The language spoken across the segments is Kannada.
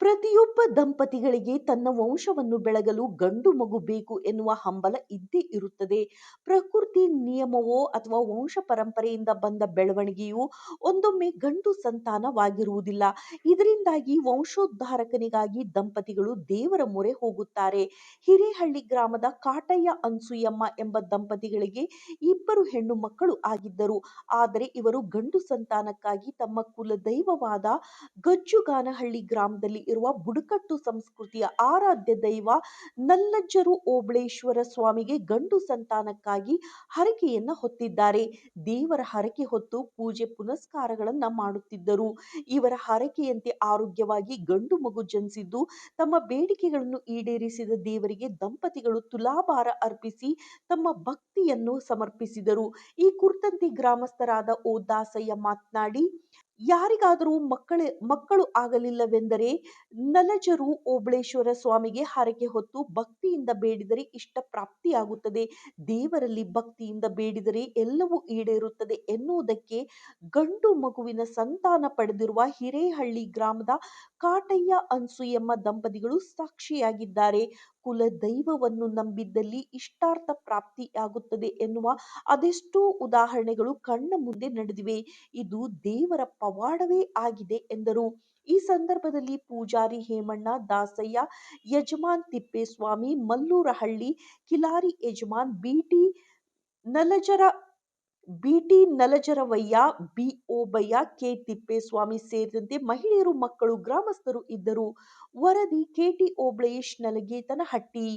ಪ್ರತಿಯೊಬ್ಬ ದಂಪತಿಗಳಿಗೆ ತನ್ನ ವಂಶವನ್ನು ಬೆಳಗಲು ಗಂಡು ಮಗು ಬೇಕು ಎನ್ನುವ ಹಂಬಲ ಇದ್ದೇ ಇರುತ್ತದೆ. ಪ್ರಕೃತಿ ನಿಯಮವೋ ಅಥವಾ ವಂಶ ಪರಂಪರೆಯಿಂದ ಬಂದ ಬೆಳವಣಿಗೆಯೂ ಒಂದೊಮ್ಮೆ ಗಂಡು ಸಂತಾನವಾಗಿರುವುದಿಲ್ಲ. ಇದರಿಂದಾಗಿ ವಂಶೋದ್ಧಾರಕನಿಗಾಗಿ ದಂಪತಿಗಳು ದೇವರ ಮೊರೆ ಹೋಗುತ್ತಾರೆ. ಹಿರೇಹಳ್ಳಿ ಗ್ರಾಮದ ಕಾಟಯ್ಯ ಅನ್ಸೂಯಮ್ಮ ಎಂಬ ದಂಪತಿಗಳಿಗೆ ಇಬ್ಬರು ಹೆಣ್ಣು ಮಕ್ಕಳು ಆಗಿದ್ದರು. ಆದರೆ ಇವರು ಗಂಡು ಸಂತಾನಕ್ಕಾಗಿ ತಮ್ಮ ಕುಲದೈವವಾದ ಗಜ್ಜುಗಾನಹಳ್ಳಿ ಗ್ರಾಮದಲ್ಲಿ ಇರುವ ಬುಡಕಟ್ಟು ಸಂಸ್ಕೃತಿಯ ಆರಾಧ್ಯ ದೈವ ನಲ್ಲಜ್ಜರು ಓಬಳೇಶ್ವರ ಸ್ವಾಮಿಗೆ ಗಂಡು ಸಂತಾನಕ್ಕಾಗಿ ಹರಕೆಯನ್ನ ಹೊತ್ತಿದ್ದಾರೆ. ದೇವರ ಹರಕೆ ಹೊತ್ತು ಪೂಜೆ ಪುನಸ್ಕಾರಗಳನ್ನ ಮಾಡುತ್ತಿದ್ದರು. ಇವರ ಹರಕೆಯಂತೆ ಆರೋಗ್ಯವಾಗಿ ಗಂಡು ಮಗು ಜನಿಸಿದ್ದು ತಮ್ಮ ಬೇಡಿಕೆಗಳನ್ನು ಈಡೇರಿಸಿದ ದೇವರಿಗೆ ದಂಪತಿಗಳು ತುಲಾಭಾರ ಅರ್ಪಿಸಿ ತಮ್ಮ ಭಕ್ತಿಯನ್ನು ಸಮರ್ಪಿಸಿದರು. ಈ ಕುರಿತಂತೆ ಗ್ರಾಮಸ್ಥರಾದ ಓ ದಾಸಯ್ಯ ಮಾತ್ನಾಡಿ, ಯಾರಿಗಾದರೂ ಮಕ್ಕಳ, ಮಕ್ಕಳು ಆಗಲಿಲ್ಲವೆಂದರೆ ನಲಜರು ಓಬಳೇಶ್ವರ ಸ್ವಾಮಿಗೆ ಹರಕೆ ಹೊತ್ತು ಭಕ್ತಿಯಿಂದ ಬೇಡಿದರೆ ಇಷ್ಟ ಪ್ರಾಪ್ತಿಯಾಗುತ್ತದೆ. ದೇವರಲ್ಲಿ ಭಕ್ತಿಯಿಂದ ಬೇಡಿದರೆ ಎಲ್ಲವೂ ಈಡೇರುತ್ತದೆ ಎನ್ನುವುದಕ್ಕೆ ಗಂಡು ಮಗುವಿನ ಸಂತಾನ ಪಡೆದಿರುವ ಹಿರೇಹಳ್ಳಿ ಗ್ರಾಮದ ಕಾಟಯ್ಯ ಅನ್ಸೂಯಮ್ಮ ದಂಪತಿಗಳು ಸಾಕ್ಷಿಯಾಗಿದ್ದಾರೆ. ಕುಲದೈವವನ್ನು ನಂಬಿದಲ್ಲಿ ಇಷ್ಟಾರ್ಥ ಪ್ರಾಪ್ತಿಯಾಗುತ್ತದೆ ಎನ್ನುವ ಅದೆಷ್ಟೋ ಉದಾಹರಣೆಗಳು ಕಣ್ಣ ಮುಂದೆ ನಡೆದಿವೆ. ಇದು ದೇವರ ಪವಾಡವೇ ಆಗಿದೆ ಎಂದರು. ಈ ಸಂದರ್ಭದಲ್ಲಿ ಪೂಜಾರಿ ಹೇಮಣ್ಣ, ದಾಸಯ್ಯ, ಯಜಮಾನ್ ತಿಪ್ಪೇಸ್ವಾಮಿ, ಮಲ್ಲೂರಹಳ್ಳಿ, ಕಿಲಾರಿ ಯಜಮಾನ್, ಬಿಟಿ ನಲಜರ ಬಿಟಿ ನಲಜರವಯ್ಯ, ಬಿ.ಓಬಯ್ಯ, ಕೆ.ತಿಪ್ಪೇಸ್ವಾಮಿ ಸೇರಿದಂತೆ ಮಹಿಳೆಯರು, ಮಕ್ಕಳು, ಗ್ರಾಮಸ್ಥರು ಇದ್ದರು. ವರದಿ ಕೆಟಿ ಓಬಳೇಶ್, ನಲಗೇತನಹಟ್ಟಿ.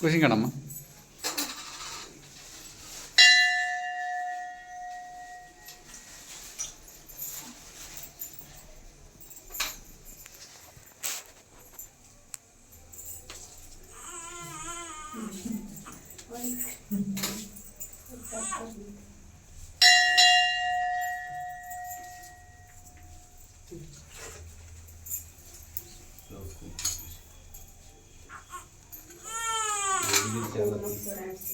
కృషించండమ్మా Thank you. what I've seen.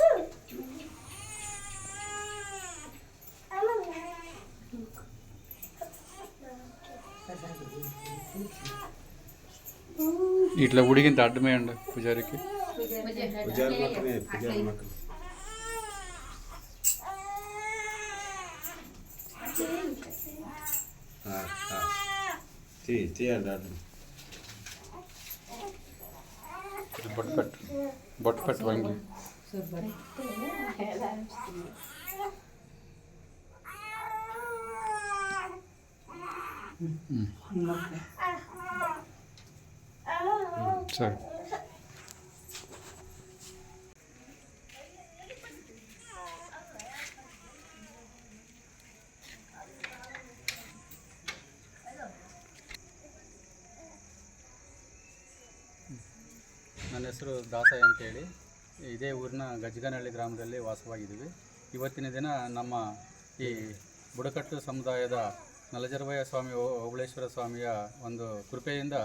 వీటిలో గుడికింత అడ్డమే అండి పూజారికి పూజారి మాత్రమే పూజారి మాత్రమే తీయండి అడ్డం బొట్టు పెట్టు బొట్టు పెట్టు వంగి Mm. Okay. సరే ನನ್ನ ಹೆಸರು ದಾಸಯ್ಯ ಅಂತೇಳಿ. ಇದೇ ಊರಿನ ಗಜಗನಹಳ್ಳಿ ಗ್ರಾಮದಲ್ಲಿ ವಾಸವಾಗಿದ್ದೀವಿ. ಇವತ್ತಿನ ದಿನ ನಮ್ಮ ಈ ಬುಡಕಟ್ಟು ಸಮುದಾಯದ ನಲಜರವಯ್ಯ ಸ್ವಾಮಿ ಓಬಳೇಶ್ವರ ಸ್ವಾಮಿಯ ಒಂದು ಕೃಪೆಯಿಂದ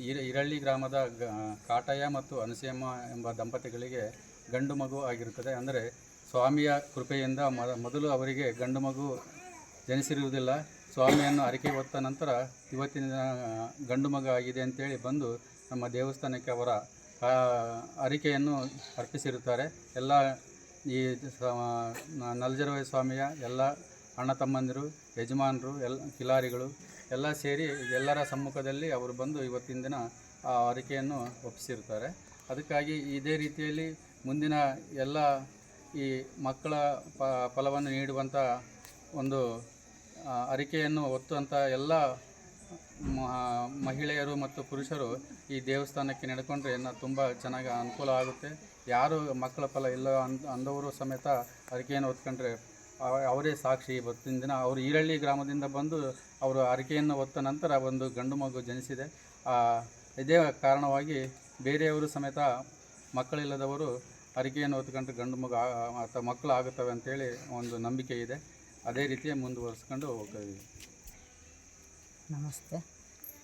ಇರಳ್ಳಿ ಗ್ರಾಮದ ಗ, ಕಾಟಯ್ಯ ಮತ್ತು ಅನುಸೇಮ್ಮ ಎಂಬ ದಂಪತಿಗಳಿಗೆ ಗಂಡು ಮಗು ಆಗಿರುತ್ತದೆ. ಅಂದರೆ ಸ್ವಾಮಿಯ ಕೃಪೆಯಿಂದ ಮೊದಲು ಅವರಿಗೆ ಗಂಡು ಮಗು ಜನಿಸಿರುವುದಿಲ್ಲ. ಸ್ವಾಮಿಯನ್ನು ಅರಿಕೆ ಹೊತ್ತ ನಂತರ ಇವತ್ತಿನ ಗಂಡು ಮಗ ಆಗಿದೆ ಅಂತೇಳಿ ಬಂದು ನಮ್ಮ ದೇವಸ್ಥಾನಕ್ಕೆ ಅವರ ಅರಿಕೆಯನ್ನು ಅರ್ಪಿಸಿರುತ್ತಾರೆ. ಎಲ್ಲ ಈ ಸ- ಸ್ವಾಮಿಯ ಎಲ್ಲ ಅಣ್ಣ ತಮ್ಮಂದಿರು, ಯಜಮಾನರು, ಎಲ್ಲ ಕಿಲಾರಿಗಳು ಎಲ್ಲ ಸೇರಿ ಎಲ್ಲರ ಸಮ್ಮುಖದಲ್ಲಿ ಅವರು ಬಂದು ಇವತ್ತಿನ ದಿನ ಆ ಅರಿಕೆಯನ್ನು ಒಪ್ಪಿಸಿರ್ತಾರೆ. ಅದಕ್ಕಾಗಿ ಇದೇ ರೀತಿಯಲ್ಲಿ ಮುಂದಿನ ಎಲ್ಲ ಈ ಮಕ್ಕಳ ಪ ಫಲವನ್ನು ನೀಡುವಂಥ ಒಂದು ಅರಿಕೆಯನ್ನು ಒತ್ತುವಂಥ ಎಲ್ಲ ಮಹಿಳೆಯರು ಮತ್ತು ಪುರುಷರು ಈ ದೇವಸ್ಥಾನಕ್ಕೆ ನಡ್ಕೊಂಡ್ರೆ ಇನ್ನು ತುಂಬ ಚೆನ್ನಾಗಿ ಅನುಕೂಲ ಆಗುತ್ತೆ. ಯಾರು ಮಕ್ಕಳ ಫಲ ಇಲ್ಲ ಅಂದ, ಅಂದವರು ಸಮೇತ ಅರಿಕೆಯನ್ನು ಹೊತ್ಕೊಂಡ್ರೆ ಅವರೇ ಸಾಕ್ಷಿ. ಇವತ್ತಿನ ದಿನ ಅವರು ಈರಳ್ಳಿ ಗ್ರಾಮದಿಂದ ಬಂದು ಅವರು ಅರಿಕೆಯನ್ನು ಹೊತ್ತ ನಂತರ ಒಂದು ಗಂಡು ಮಗು ಜನಿಸಿದೆ. ಇದೇ ಕಾರಣವಾಗಿ ಬೇರೆಯವರು ಸಮೇತ ಮಕ್ಕಳಿಲ್ಲದವರು ಅರಿಕೆಯನ್ನು ಹೊತ್ಕೊಂಡು ಗಂಡು ಮಗು ಅಥವಾ ಮಕ್ಕಳು ಆಗುತ್ತವೆ ಅಂತೇಳಿ ಒಂದು ನಂಬಿಕೆ ಇದೆ. ಅದೇ ರೀತಿ ಮುಂದುವರಿಸ್ಕೊಂಡು ಹೋಗ್ತಾ ನಮಸ್ತೆ.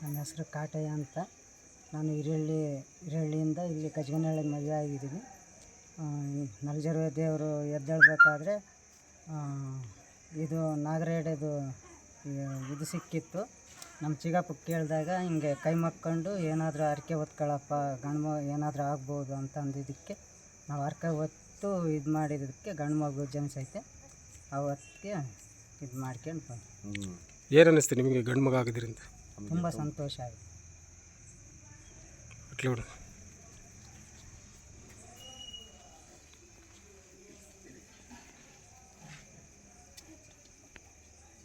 ನನ್ನ ಹೆಸರು ಕಾಟಯ್ಯ ಅಂತ. ನಾನು ಹಿರಳ್ಳಿ ಹಿರಳ್ಳಿಯಿಂದ ಇಲ್ಲಿ ಗಜಗನಹಳ್ಳಿ ಮದುವೆ ಆಗಿದ್ದೀನಿ. ನಲ್ಜರ್ವ ದೇವರು ಎದ್ದೇಳಬೇಕಾದ್ರೆ ಇದು ನಾಗರೇಡದು ಇದು ಸಿಕ್ಕಿತ್ತು. ನಮ್ಮ ಚಿಗಪ್ಪ ಕೇಳಿದಾಗ ಹಿಂಗೆ ಕೈ ಮಕ್ಕೊಂಡು ಏನಾದರೂ ಹರಕೆ ಹೊತ್ಕೊಳ್ಳಪ್ಪ ಗಂಡು ಮಗು ಏನಾದರೂ ಆಗ್ಬೋದು ಅಂತ ಅಂದಿದ್ದಕ್ಕೆ ನಾವು ಹರಕೆ ಹೊತ್ತು ಇದು ಮಾಡಿದ್ದಕ್ಕೆ ಗಂಡು ಮಗು ಜನಿಸೈತೆ ಅವತ್ತಿಗೆ ಇದು ಮಾಡ್ಕೊಂಡು ಬಂದು ಏನು ಅನ್ನಿಸ್ತು ನಿಮಗೆ ಗಂಡು ಮಗ ಆಗಿದ್ರಿಂದ? ತುಂಬ ಸಂತೋಷ ಆಯಿತು.